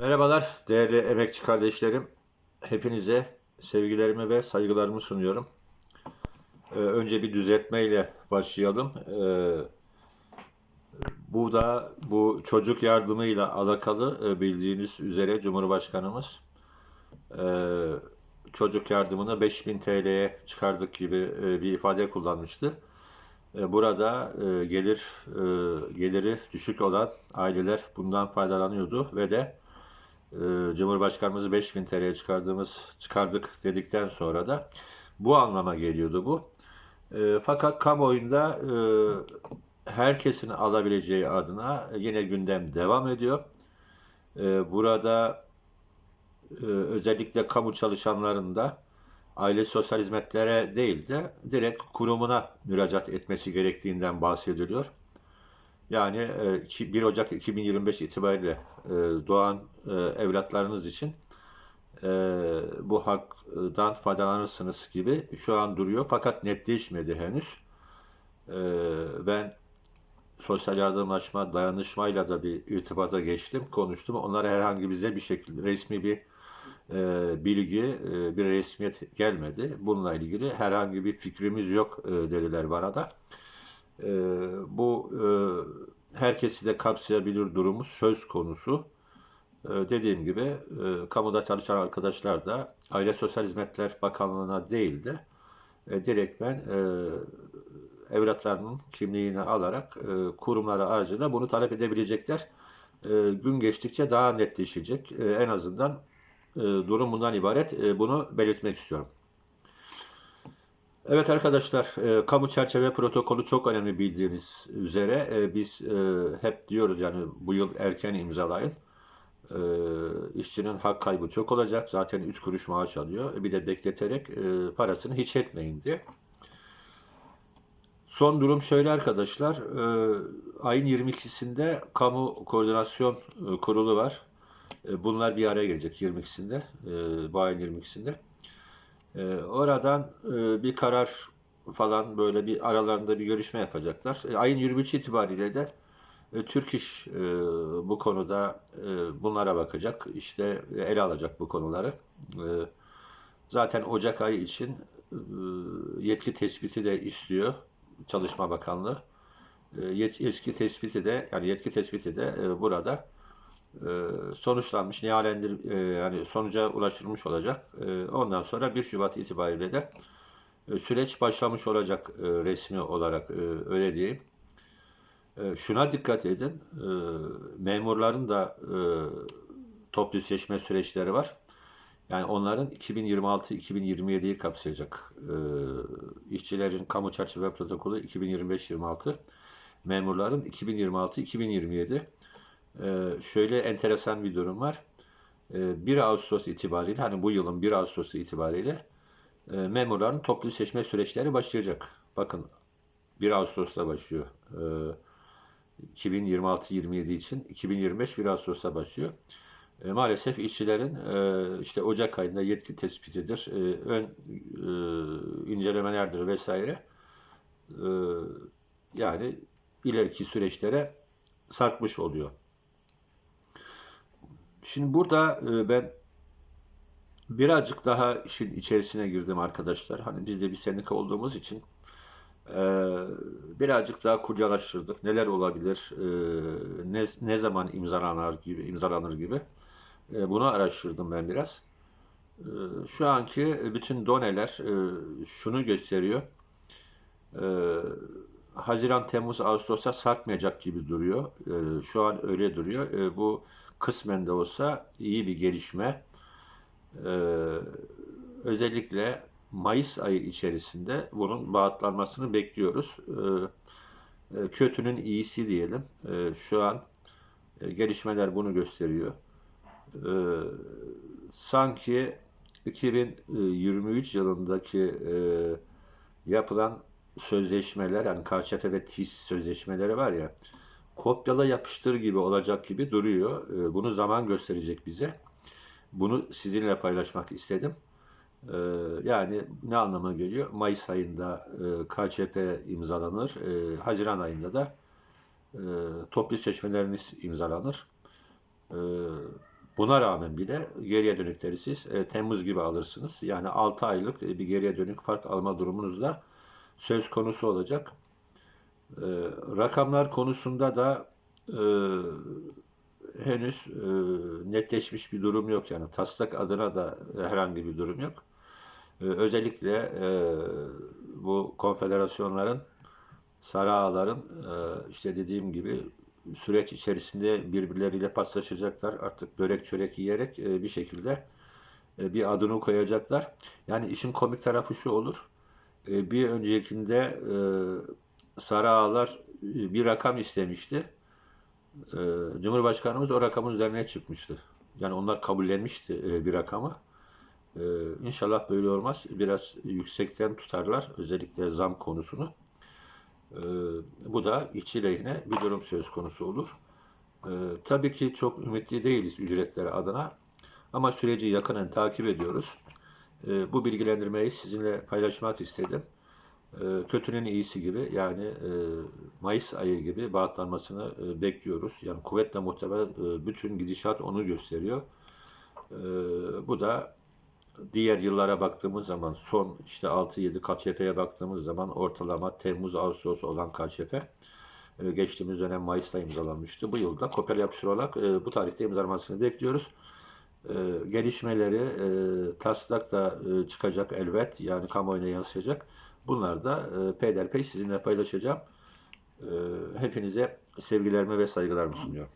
Merhabalar değerli emekçi kardeşlerim. Hepinize sevgilerimi ve saygılarımı sunuyorum. Ee, önce bir düzeltmeyle başlayalım. Ee, bu da bu çocuk yardımıyla alakalı e, bildiğiniz üzere Cumhurbaşkanımız e, çocuk yardımını 5000 TL'ye çıkardık gibi e, bir ifade kullanmıştı. E, Burada e, gelir e, geliri düşük olan aileler bundan faydalanıyordu ve de e, Cumhurbaşkanımızı 5000 TL'ye çıkardığımız çıkardık dedikten sonra da bu anlama geliyordu bu. E, fakat kamuoyunda e, herkesin alabileceği adına yine gündem devam ediyor. E, burada e, özellikle kamu çalışanların da aile sosyal hizmetlere değil de direkt kurumuna müracaat etmesi gerektiğinden bahsediliyor. Yani e, iki- 1 Ocak 2025 itibariyle e, doğan e, evlatlarınız için e, bu haktan faydalanırsınız gibi şu an duruyor. Fakat netleşmedi henüz. E, Ben sosyal yardımlaşma, dayanışmayla da bir irtibata geçtim, konuştum. Onlara herhangi bize bir şekilde resmi bir e, bilgi, e, bir resmiyet gelmedi. Bununla ilgili herhangi bir fikrimiz yok e, dediler bana da. E, bu e, herkesi de kapsayabilir durumu söz konusu. E, dediğim gibi e, kamuda çalışan arkadaşlar da Aile Sosyal Hizmetler Bakanlığı'na değil de e, direkt ben e, evlatlarının kimliğini alarak e, kurumlara aracılığıyla bunu talep edebilecekler. E, gün geçtikçe daha netleşecek. E, en azından e, durum bundan ibaret. E, bunu belirtmek istiyorum. Evet arkadaşlar, e, kamu çerçeve protokolü çok önemli bildiğiniz üzere. E, biz e, hep diyoruz yani bu yıl erken imzalayın. E, işçinin hak kaybı çok olacak. Zaten 3 kuruş maaş alıyor. Bir de bekleterek e, parasını hiç etmeyin diye. Son durum şöyle arkadaşlar. E, ayın 22'sinde kamu koordinasyon e, kurulu var. E, bunlar bir araya gelecek 22'sinde. E, bu ayın 22'sinde. E, oradan e, bir karar falan böyle bir aralarında bir görüşme yapacaklar. E, ayın 23 itibariyle de e, Türk İş e, bu konuda e, bunlara bakacak. İşte e, ele alacak bu konuları. E, zaten Ocak ayı için e, yetki tespiti de istiyor Çalışma Bakanlığı. E, yet- yetki tespiti de yani yetki tespiti de e, burada sonuçlanmış, nihalendir e, yani sonuca ulaştırılmış olacak. E, ondan sonra 1 Şubat itibariyle de e, süreç başlamış olacak e, resmi olarak e, öyle diyeyim. E, şuna dikkat edin, e, memurların da e, toplu seçme süreçleri var. Yani onların 2026-2027'yi kapsayacak. E, işçilerin kamu çerçeve protokolü 2025-26, memurların 2026-2027. Ee, şöyle enteresan bir durum var. Ee, 1 Ağustos itibariyle hani bu yılın 1 Ağustos itibariyle e, memurların toplu seçme süreçleri başlayacak. Bakın 1 Ağustos'ta başlıyor. Ee, 2026-27 için 2025 1 Ağustos'ta başlıyor. Maalesef işçilerin e, işte Ocak ayında yetki tespitidir, ön e, incelemelerdir vesaire. Yani ileriki süreçlere sarkmış oluyor. Şimdi burada e, ben birazcık daha işin içerisine girdim arkadaşlar. Hani biz de bir sendika olduğumuz için e, birazcık daha kurcalaştırdık. Neler olabilir, e, ne, ne zaman imzalanır gibi, imzalanır gibi. Bunu araştırdım ben biraz. Şu anki bütün doneler şunu gösteriyor. Haziran, Temmuz, Ağustos'a sarkmayacak gibi duruyor. E, şu an öyle duruyor. E, bu kısmen de olsa iyi bir gelişme. E, özellikle Mayıs ayı içerisinde bunun bağıtlanmasını bekliyoruz. E, kötünün iyisi diyelim. E, şu an e, gelişmeler bunu gösteriyor. E, sanki 2023 yılındaki e, yapılan sözleşmeler yani KÇP ve TİS sözleşmeleri var ya kopyala yapıştır gibi olacak gibi duruyor. E, Bunu zaman gösterecek bize. Bunu sizinle paylaşmak istedim. E, Yani ne anlama geliyor? Mayıs ayında e, KÇP imzalanır. E, Haziran ayında da e, toplu seçmeleriniz imzalanır. Buna rağmen bile geriye dönükleri siz e, Temmuz gibi alırsınız. Yani 6 aylık bir geriye dönük fark alma durumunuz da söz konusu olacak. E, rakamlar konusunda da e, henüz e, netleşmiş bir durum yok. Yani taslak adına da herhangi bir durum yok. E, özellikle e, bu konfederasyonların, sarı ağaların e, işte dediğim gibi süreç içerisinde birbirleriyle paslaşacaklar. Artık börek çörek yiyerek e, bir şekilde e, bir adını koyacaklar. Yani işin komik tarafı şu olur. E, bir öncekinde e, sarı ağalar e, bir rakam istemişti. E, Cumhurbaşkanımız o rakamın üzerine çıkmıştı. Yani onlar kabullenmişti e, bir rakamı. E, İnşallah böyle olmaz. Biraz yüksekten tutarlar. Özellikle zam konusunu. Bu da içi lehine bir durum söz konusu olur. Tabii ki çok ümitli değiliz ücretleri adına. Ama süreci yakından takip ediyoruz. E, bu bilgilendirmeyi sizinle paylaşmak istedim. E, kötünün iyisi gibi yani e, Mayıs ayı gibi bahatlanmasını e, bekliyoruz. Yani kuvvetle muhtemel e, bütün gidişat onu gösteriyor. E, bu da diğer yıllara baktığımız zaman son işte 6-7 KÇP'ye baktığımız zaman ortalama Temmuz Ağustos olan KÇP e, geçtiğimiz dönem Mayıs'ta imzalanmıştı. Bu yılda Koper yapışır olarak e, bu tarihte imzalanmasını bekliyoruz. E, gelişmeleri e, taslak da e, çıkacak elbet yani kamuoyuna yansıyacak. Bunlar da e, peyderpey sizinle paylaşacağım. E, hepinize sevgilerimi ve saygılarımı sunuyorum.